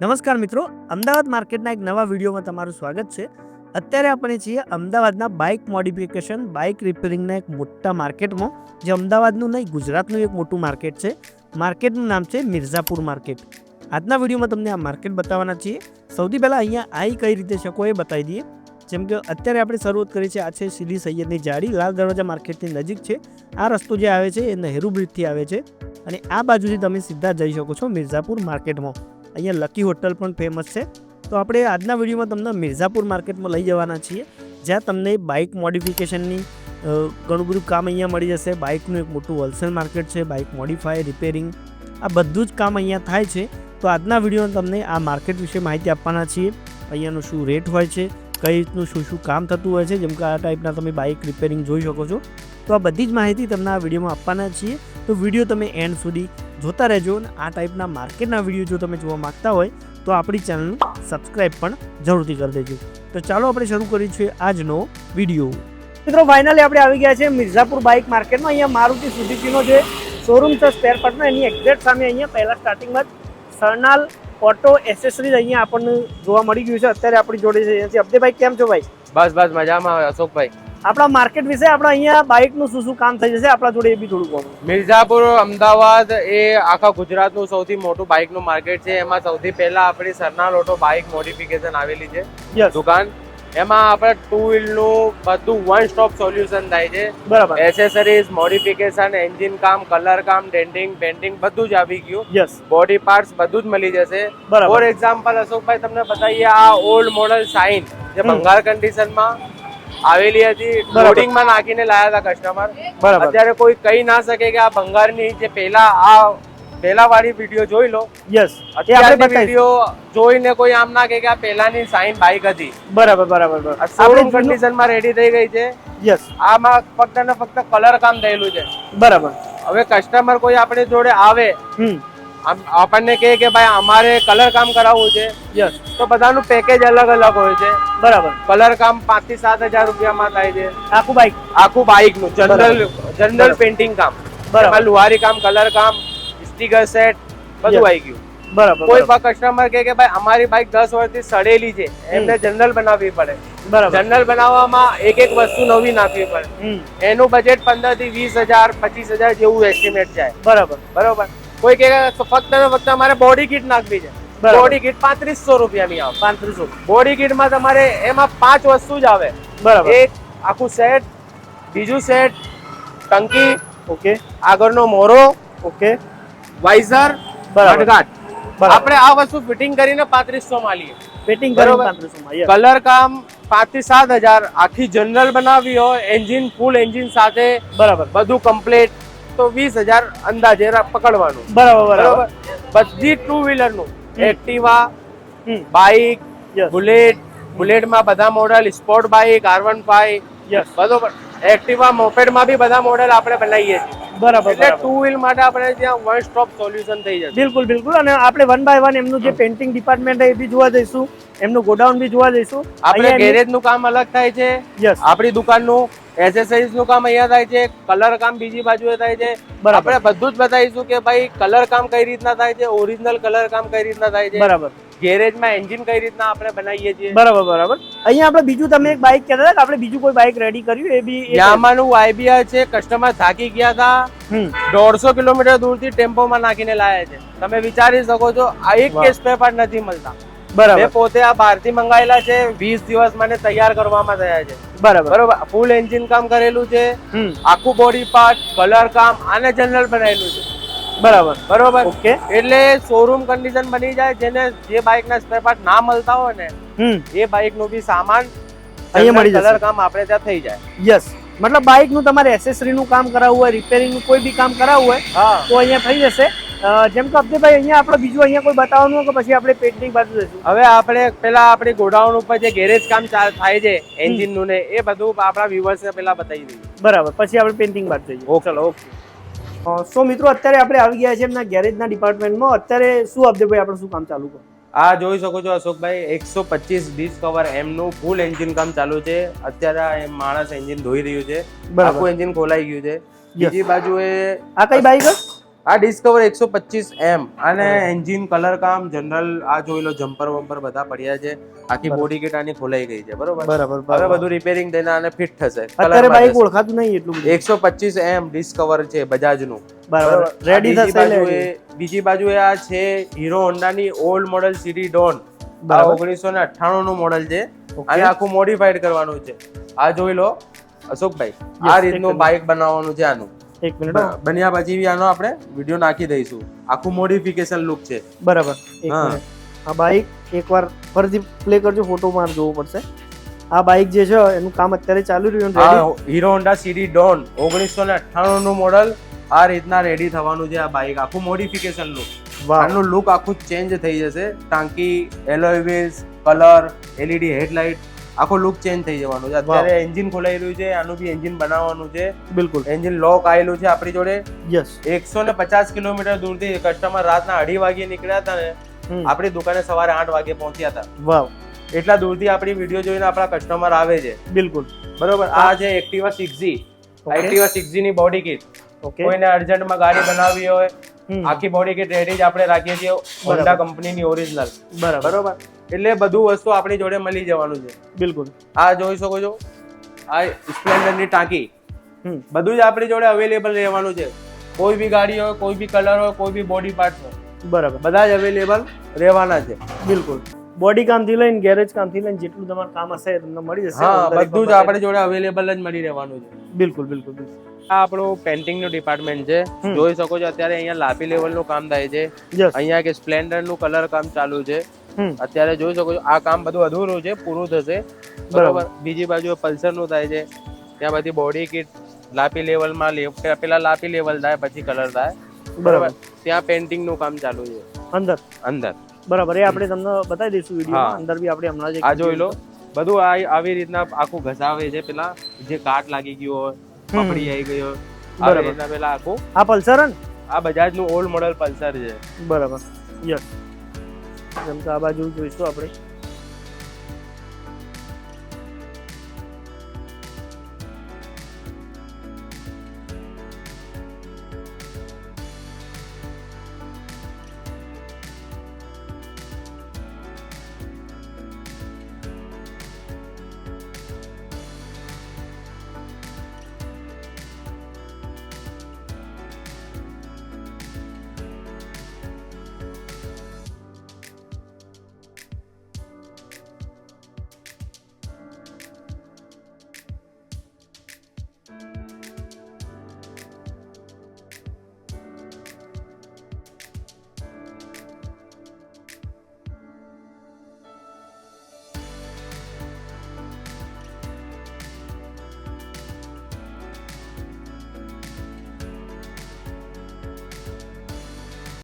નમસ્કાર મિત્રો, અમદાવાદ માર્કેટના એક નવા વિડીયોમાં તમારું સ્વાગત છે. અત્યારે આપણે છીએ અમદાવાદના બાઇક મોડિફિકેશન બાઇક રિપેરિંગના એક મોટા માર્કેટમાં, જે અમદાવાદનું નહીં, ગુજરાતનું એક મોટું માર્કેટ છે. માર્કેટનું નામ છે મિર્ઝાપુર માર્કેટ. આજના વિડીયોમાં તમને આ માર્કેટ બતાવવાના છીએ. સૌથી પહેલાં અહીંયા આવી કઈ રીતે શકો એ બતાવી દઈએ. જેમ કે અત્યારે આપણે શરૂઆત કરી છે, આ છે સીલી સૈયદની જાળી. લાલ દરવાજા માર્કેટની નજીક છે. આ રસ્તો જે આવે છે એ નહેરુ બ્રિજથી આવે છે. અને આ બાજુથી તમે સીધા જઈ શકો છો મિર્ઝાપુર માર્કેટમાં. અહીંયા લકી હોટલ પણ ફેમસ છે. તો આપણે આજના વિડીયોમાં તમને મિર્ઝાપુર માર્કેટમાં લઈ જવાના છીએ. જ્યાં તમને બાઇક મોડિફિકેશનની ઘણું બધું કામ અહીંયા મળી જશે. બાઇકનું એક મોટું હોલસેલ માર્કેટ છે બાઇક મોડિફાય રિપેરિંગ આ બધું જ કામ અહીંયા થાય છે. તો આજના વિડીયોમાં તમને આ માર્કેટ વિશે માહિતી આપવાના છીએ. અહીંયાનું શું રેટ હોય છે, કઈ રીતનું શું શું કામ થતું હોય છે, જેમ કે આ ટાઈપના તમે બાઇક રિપેરિંગ જોઈ શકો છો. તો આ બધી જ માહિતી તમને આ વિડીયોમાં આપવાના છીએ. તો વીડિયો તમે એન્ડ સુધી જોતા રહેજો અને આ ટાઈપના માર્કેટના વીડિયો જો તમે જોવા માંગતા હોય, તો આપણી ચેનલ સબસ્ક્રાઈબ પણ જરૂરથી કરી દેજો. તો ચાલો આપણે શરૂ કરીએ છીએ આજનો વીડિયો મિત્રો ફાઇનલી આપણે આવી ગયા છે મિર્ઝાપુર બાઇક માર્કેટમાં અહીંયા મારુતિ સુઝુકીનો જે શોરૂમ છે સ્પેર પાર્ટનો એની એક્ઝેક્ટ સામે અહીંયા પહેલા સ્ટાર્ટિંગમાં સરનાલ ઓટો એસેસરીઝ અહીંયા આપણને જોવા મળી ગયું છે. અત્યારે આપણી જોડે છે. અબ્દેભાઈ કેમ છો ભાઈ? બસ બસ, મજામાં. અશોકભાઈ. આપણા માર્કેટ વિશે આપણા અહીંયા બાઇકનું શું શું કામ થઈ જશે આપણા જોડે એ બી થોડું કહો. મિર્ઝાપુર અમદાવાદ એ આખા ગુજરાતનું સૌથી મોટું બાઇકનું માર્કેટ છે. એમાં સૌથી પહેલા આપણી સરનાલ ઓટો બાઇક મોડિફિકેશન આવેલી છે. દુકાન. એમાં આપણે ટુ વ્હીલનું બધું વન સ્ટોપ સોલ્યુશન થાય છે. બરાબર. એસેસરીઝ મોડિફિકેશન એન્જિન કામ કલર કામ ડેન્ટિંગ પેન્ટિંગ બધું જ આવી ગયું. યસ બોડી પાર્ટ્સ બધું જ મળી જશે. ફોર એક્ઝામ્પલ અશોકભાઈ તમને બતાવીએ આ ઓલ્ડ મોડલ સાઇન જે બંગાળ કન્ડિશનમાં આવેલી હતી. લોડિંગમાં નાખીને લાયા હતા કસ્ટમર બરાબર. અત્યારે કોઈ કહી ના શકે કે આ ભંગારની જે પેલા આ પેલા વાળી વીડિયો જોઈ લો. યસ અત્યારે વીડિયો જોઈને કોઈ આમ ના કે આ પેલાની સાઇન બાઇક હતી. બરાબર બરાબર આપણે કન્ડિશનમાં રેડી થઈ ગઈ છે. યસ આમાં ફક્ત ને ફક્ત કલર કામ થયેલું છે. બરાબર. હવે કસ્ટમર કોઈ આપણે જોડે આવે આપણને કહે કે ભાઈ અમારે કલર કામ કરાવવું છે. યસ તો બધાનું પેકેજ અલગ અલગ હોય છે. બરાબર. કલર કામ પાંચથી સાત હજાર રૂપિયામાં થાય છે. આખું બાઈક આખું બાઇકનું જનરલ જનરલ. પેન્ટિંગ કામ. બરાબર. લુહારી કામ કલર કામ સ્ટીકર સેટ બધું. આવી ગયું. બરાબર કોઈ કસ્ટમર કહે કે ભાઈ અમારી બાઇક દસ વર્ષથી સડેલી છે. એમને જનરલ બનાવવી પડે. બરાબર. જનરલ બનાવવામાં એક એક વસ્તુ નવી નાખવી પડે. એનું બજેટ પંદરથી વીસ હજાર પચીસ હજાર જેવું એસ્ટિમેટ જાય. બરાબર. બરોબર? કોઈ કે ફક્ત ને ફક્ત અમારે બોડી કીટ નાખવી છે. બોડી કીટ પાંત્રીસો રૂપિયાની આવે. પાંત્રીસો. બોડી કિટમાં તમારે એમાં પાંચ વસ્તુ જ આવે. બરાબર. એક આખું સેટ બીજું સેટ ટંકી ઓકે. આગળનો મોરો ઓકે. વાઇઝર બરાબર. આપણે આ વસ્તુ ફિટિંગ કરીને પાંત્રીસો માં લઈએ ફિટિંગ કરીને કલર કામ પાંચથી સાત હજાર. આખી જનરલ બનાવવી હોય એન્જિન ફૂલ એન્જિન સાથે. બરાબર. બધું કમ્પ્લીટ તો વીસ હજાર અંદાજે પકડવાનું. બરાબર બરાબર. બધી ટુ વ્હીલરનું એક્ટિવા બાઇક બુલેટ બુલેટમાં બધા model sport bike R one five બરોબર? એક્ટિવા મોપેડમાં બી બધા મોડેલ આપણે બનાવીએ છીએ. બરાબર એટલે ટુ વ્હીલ માટે આપણે ત્યાં વન સ્ટોપ સોલ્યુશન થઈ જશે. બિલકુલ બિલકુલ. અને આપણે વન બાય વન એમનું જે પેન્ટિંગ ડિપાર્ટમેન્ટ એ બી જોવા જઈશું. એમનું ગોડાઉન બી જોવા જઈશું. આપણે ગેરેજનું કામ અલગ થાય છે. યસ આપણી દુકાનનું એસેસરીઝનું કામ અહીંયા થાય છે કલર કામ બીજી બાજુએ થાય છે. આપણે બધું જ બતાવીશું કે ભાઈ કલર કામ કઈ રીતના થાય છે ઓરિજિનલ કલર કામ કઈ રીતના થાય છે. બરાબર. ગેરેજમાં એન્જિન કઈ રીતના આપણે બનાવીએ છીએ. બરાબર બરાબર. અહીંયા આપણે બીજું તમે એક બાઇક કહેતા હતા કે આપણે બીજું કોઈ બાઇક રેડી કર્યું એ બી યામાનું આઈબીઆર છે કસ્ટમર થાકી ગયા હતા. દોઢસો કિલોમીટર દૂરથી ટેમ્પોમાં નાખીને લાયા છે. તમે વિચારી શકો છો આ એક કેસ પેપર નથી મળતા. બરાબર. પોતે આ બહારથી મંગાવેલા છે વીસ દિવસ મને તૈયાર કરવામાં થયા છે. બરાબર. બરાબર. ફૂલ એન્જિન કામ કરેલું છે. આખું બોડી પાર્ટ કલર કામ આને જનરલ બનાવેલું છે. બરાબર. બરોબર? ઓકે. એટલે શોરૂમ કન્ડિશન બની જાય જેને જે બાઇક ના સ્પેર પાર્ટ ના મળતા હોય ને એ બાઇકનું બી સામાન અહીંયા મળી. કલર કામ આપણે ત્યાં થઈ જાય. યસ મતલબ બાઇકનું તમારે એસેસરી નું કામ કરાવવું હોય રિપેરિંગનું કોઈ બી કામ કરાવવું હોય હા. તો અહીંયા થઈ જશે. જેમ કે અબ્દેભાઈ અહીંયા આપણે બીજું અહીંયા કોઈ બતાવવાનું કે પછી આપણે પેટની બાજુ જશું હવે આપણે પેલા આપણી ગોડાઉન ઉપર જે ગેરેજ કામ થાય છે એન્જિનનું ને એ બધું આપણા વ્યુઅર્સ ને પેલા બતાવી દઈએ. બરાબર પછી આપણે પેન્ટિંગ બાજુ જઈએ. ચલો ઓકે સો મિત્રો અત્યારે આપણે આવી ગયા છે એમના ગેરેજના ડિપાર્ટમેન્ટમાં અત્યારે શું અબ્દેભાઈ આપણે શું કામ ચાલુ કરો આ જોઈ શકો છો અશોકભાઈ એકસો પચીસ ડિસ્કવર એમનું ફૂલ એન્જિન કામ ચાલુ છે. અત્યારે આ એમ માણસ એન્જિન ધોઈ રહ્યું છે. આખું એન્જિન ખોલાઈ ગયું છે. બીજી બાજુ એ આ કઈ બાઇક આ ડિસ્કવર એકસો પચીસ એમ અને એન્જિન કલર કામ જનરલ આ જોઈ લો જમ્પર વમ્પર બધા પડ્યા છે. આખી. બોડી કિટ આની ખોલાઈ ગઈ છે બરોબર? બરાબર હવે બધું રિપેરિંગ થઈને આને ફિટ થશે. અત્યારે બાઈક ઓળખાતું નહીં એટલું એકસો પચીસ એમ ડિસ્કવર છે બજાજનું બરાબર. રેડી બીજી થશે બીજી બાજુ આ છે હીરો હોન્ડાની ઓલ્ડ મોડલ સિટી ડોન ઓગણીસો ને અઠ્ઠાણું નું મોડલ છે. અને આખું મોડિફાઈડ કરવાનું છે. આ જોઈ લો અશોકભાઈ. આ રીતનું. બાઇક બનાવવાનું છે આનું. એક મિનિટ બન્યા પછી આનો આપણે વીડિયો નાખી દઈશું. આખું મોડિફિકેશન લુક છે. બરાબર. આ બાઇક એકવાર ફરીથી પ્લે કરજો ફોટો માર જોવો પડશે આ બાઇક જે છે એનું કામ અત્યારે ચાલુ રહ્યું છે. હીરો હોન્ડા સીડી ડોન ઓગણીસો ને અઠ્ઠાણું નું મોડલ આ રીતના રેડી થવાનું છે આ બાઇક આખું મોડિફિકેશન લુક આનું લુક આખું ચેન્જ થઈ જશે. ટાંકી alloy wheels colour LED headlight આખો લુક ચેન્જ થઈ જવાનું છે. અત્યારે એન્જિન ખોલાઈ રહ્યું છે આનું બી એન્જિન બનાવવાનું છે. બિલકુલ. એન્જિન લોક આવેલું છે આપણી જોડે. યસ એકસો ને પચાસ કિલોમીટર દૂરથી કસ્ટમર રાતના અઢી વાગે નીકળ્યા હતા ને આપણી દુકાને સવારે આઠ વાગે પહોંચ્યા હતા. વાવ એટલા દૂરથી આપણી વીડિયો જોઈને આપણા કસ્ટમર આવે છે. બિલકુલ. બરોબર? આ છે એક્ટિવા સિક્સ જી. એક્ટિવા સિક્સની બોડી કિટ કોઈને અર્જન્ટમાં ગાડી બનાવવી હોય આખી બોડી કિટ રેડી જ આપણે રાખીએ છીએ હોન્ડા કંપનીની ઓરિજિનલ બરાબર. બરોબર? એટલે બધું વસ્તુ આપણી જોડે મળી જવાનું છે. બિલકુલ. આ જોઈ શકો છો. આ સ્પ્લેન્ડરની ટાંકી બધું જ આપણી જોડે અવેલેબલ રહેવાનું છે. કોઈ બી ગાડી હોય કોઈ બી કલર હોય કોઈ બી બોડી પાર્ટ હોય. બરાબર. બધા જ અવેલેબલ રહેવાના છે. બિલકુલ. બોડી કામથી લઈને ગેરેજ કામથી લઈને જેટલું તમારું કામ હશે તમને મળી જશે. હા બધું જ. આપણી જોડે અવેલેબલ જ મળી રહેવાનું છે. બિલકુલ બિલકુલ બિલકુલ. આ આપણું પેન્ટિંગનું ડિપાર્ટમેન્ટ છે. જોઈ શકો છો અત્યારે અહીંયા લાપી લેવલનું કામ થાય છે. અહીંયા કે સ્પ્લેન્ડરનું કલર કામ ચાલુ છે. અત્યારે જોઈ શકો છો આ કામ બધું અધૂરું છે પૂરું થશે. બરોબર. બીજી બાજુ પલ્સરનું થાય છે. ત્યાં બધી બોડી કિટ લાપી લેવલમાં માં પેલા લાપી લેવલ થાય પછી કલર થાય. બરાબર. ત્યાં પેન્ટિંગનું કામ ચાલુ છે. અંદર? અંદર. બરાબર. એ આપણે તમને બતાવી દઈશું વીડિયો અંદર બી આપણે હમણાં જ આ જોઈ લો. બધું આ આવી રીતના આખું ઘસાવે છે. પેલા જે કાટ લાગી ગયો હોય પકડી આવી ગયો બરાબર. પેલા આખું આ પલ્સર આ બજાજનું ઓલ્ડ મોડલ પલ્સર છે. બરાબર. યસ જેમ કે આ બાજુ જોઈશું આપણે.